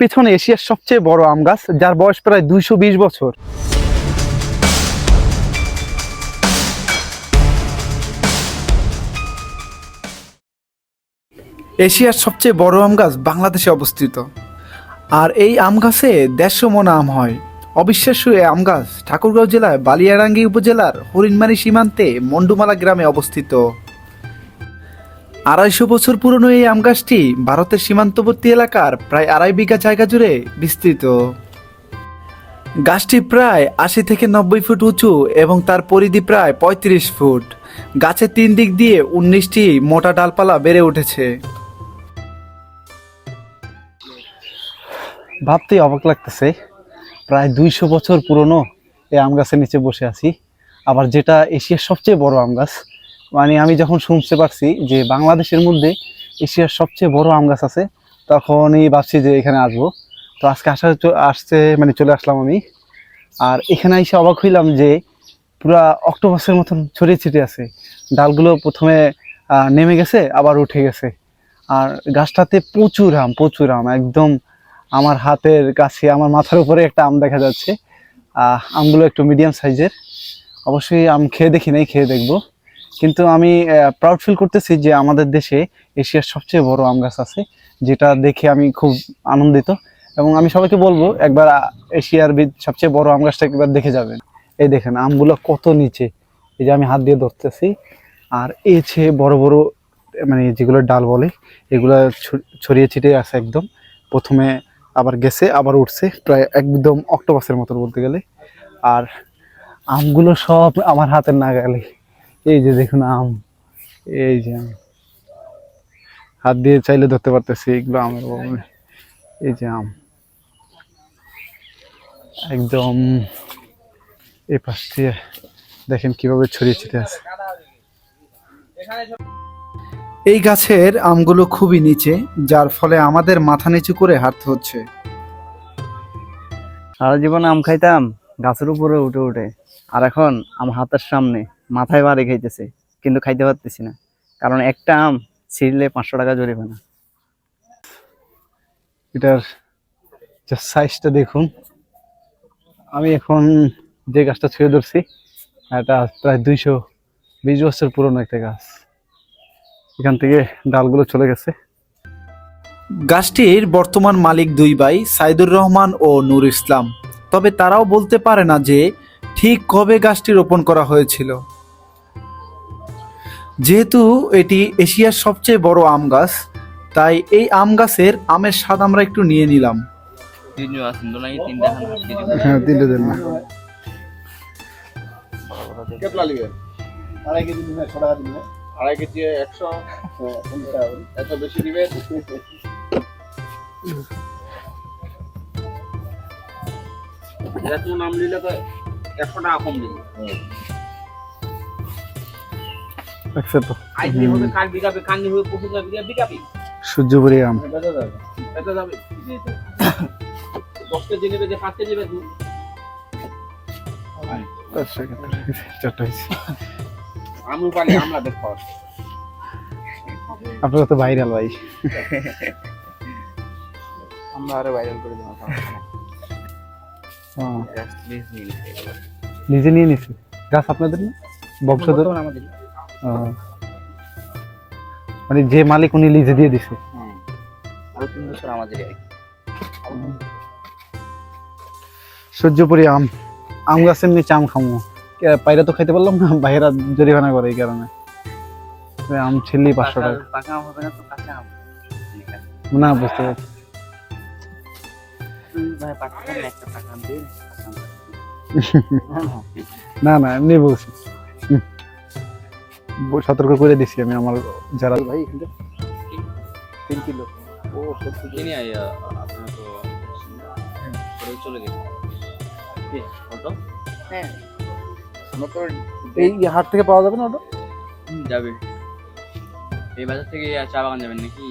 পেছনে এশিয়ার সবচেয়ে বড় আম গাছ, যার বয়স প্রায় দুইশো বিশ বছর। এশিয়ার সবচেয়ে বড় আম গাছ বাংলাদেশে অবস্থিত। আর এই আম গাছে দেড়শো মন আম হয়। অবিশ্বাস্য এই আম গাছ ঠাকুরগাঁও জেলায় বালিয়ারাঙ্গি উপজেলার হরিণমারি সীমান্তে মন্ডুমালা গ্রামে অবস্থিত। আড়াইশো বছর পুরনো এই আম গাছটি ভারতের সীমান্তবর্তী এলাকার প্রায় আড়াই বিঘা জায়গা জুড়ে বিস্তৃত। গাছটি প্রায় আশি থেকে নব্বই ফুট উঁচু এবং তার পরিধি প্রায় পঁয়ত্রিশ ফুট। গাছের তিন দিক দিয়ে উনিশটি মোটা ডালপালা বেড়ে উঠেছে। ভাবতেই অবাক লাগতেছে, প্রায় দুইশো বছর পুরনো এই আম গাছের নিচে বসে আছি। আবার যেটা এশিয়ার সবচেয়ে বড় আম গাছ মানে আমি যখন শুনতে পারছি যে বাংলাদেশের মধ্যে এশিয়ার সবচেয়ে বড় আম গাছ আছে, তখনই ভাবছি যে এখানে আসব। তো আজকে আসা আসতে মানে চলে আসলাম আমি। আর এখানে এসে অবাক হইলাম যে পুরা অক্টোপাসের মতন ছড়িয়ে ছিটিয়ে আছে। ডালগুলো প্রথমে নেমে গেছে, আবার উঠে গেছে। আর গাছটাতে প্রচুর আম প্রচুর আম। একদম আমার হাতের কাছে, আমার মাথার উপরে একটা আম দেখা যাচ্ছে। আমগুলো একটু মিডিয়াম সাইজের অবশ্যই আম খেয়ে দেখি নাই, খেয়ে দেখব। কিন্তু আমি প্রাউড ফিল করতেছি যে আমাদের দেশে এশিয়ার সবচেয়ে বড় আম গাছ আছে, যেটা দেখে আমি খুব আনন্দিত এবং আমি সবাইকে বলব, একবার এশিয়ার সবচেয়ে বড় আম গাছটা একবার দেখে যাবেন। এই দেখেন, আমগুলো কত নিচে। এই যে আমি হাত দিয়ে ধরতেছি, আর এছে বড় বড় মানে যেগুলো ডাল বলে, এগুলো ছড়িয়ে ছিটিয়ে আছে একদম। প্রথমে আবার গেছে, আবার উঠছে, প্রায় একদম অক্টোপাসের মতো বলতে গেলে। আর আমগুলো সব আমার হাতের না নাগালে। এই যে দেখুন আম এই যে আম। হাত দিয়ে চাইলে ধরতে পারতেছি এগুলো আমের বগলে। এই যে আম। একদম এই পাশ দিয়ে দেখেন কীভাবে ছড়িয়ে ছিটিয়ে আছে। এই গাছের আমগুলো খুবই নিচে যার ফলে আমাদের মাথা নিচু করে হাঁটতে হচ্ছে। সারা জীবন আম খাইতাম গাছের উপরে উঠে উঠে। আর এখন আম হাতের সামনে। মাথায় বাড়ি খাইতেছে কিন্তু খাইতে পারতেছি না। কারণ একটা আম ছিঁড়লে পাঁচশো টাকা জরিমানা এটার সাইজটা দেখুন। আমি এখন যে গাছটা ছেড়ে ধরছি এটা প্রায় দুইশো বিশ বছর পুরনো একটা গাছ। এখান থেকে ডালগুলো চলে গেছে। গাছটির বর্তমান মালিক দুই ভাই সাইদুর রহমান ও নূর ইসলাম। তবে তারাও বলতে পারে না যে ঠিক কবে গাছটি রোপণ করা হয়েছিল। যেহেতু এটি এশিয়ার সবচেয়ে বড় আম গাছ তাই এই আম গাছের আমের স্বাদ আমরা একটু নিয়ে নিলাম। তিনটা হ্যাঁ দিলে দেন না। আড়াই কেজি একশো। এত বেশি নাম নিলে তো একশো টাকা কম দিবে আমরা দেখো আপনারা তো ভাইরাল ভাই। আমরা আরও ভাইরাল করে দেবো ও, নিজে নিয়ে নিছে। গাছ আপনাদের না? বংশধর আমাদের। মানে যে মালিক উনি লিজে দিয়ে দিছে। আরও তিন বছর আমাদের সূর্যপুরি আম আম গাছের নিচে আম খামো। পায়রা তো খাইতে পারলাম না বাইরা জরিমানা করে এই কারণে। আম ছিললি পাঁচশো টাকা। পাকা আম হবে না তো কাঁচা আম। না বুঝতে পারছি। না না এমনি বলছি সতর্ক করে দিছি আমি আমার যারা ভাই তিন কিলো। ও সত্যি আপনার তো চলে গেছে। হ্যাঁ। এই হাট থেকে পাওয়া যাবে না ওটা যাবে। এই বাজার থেকে চা বাগান যাবেন নাকি?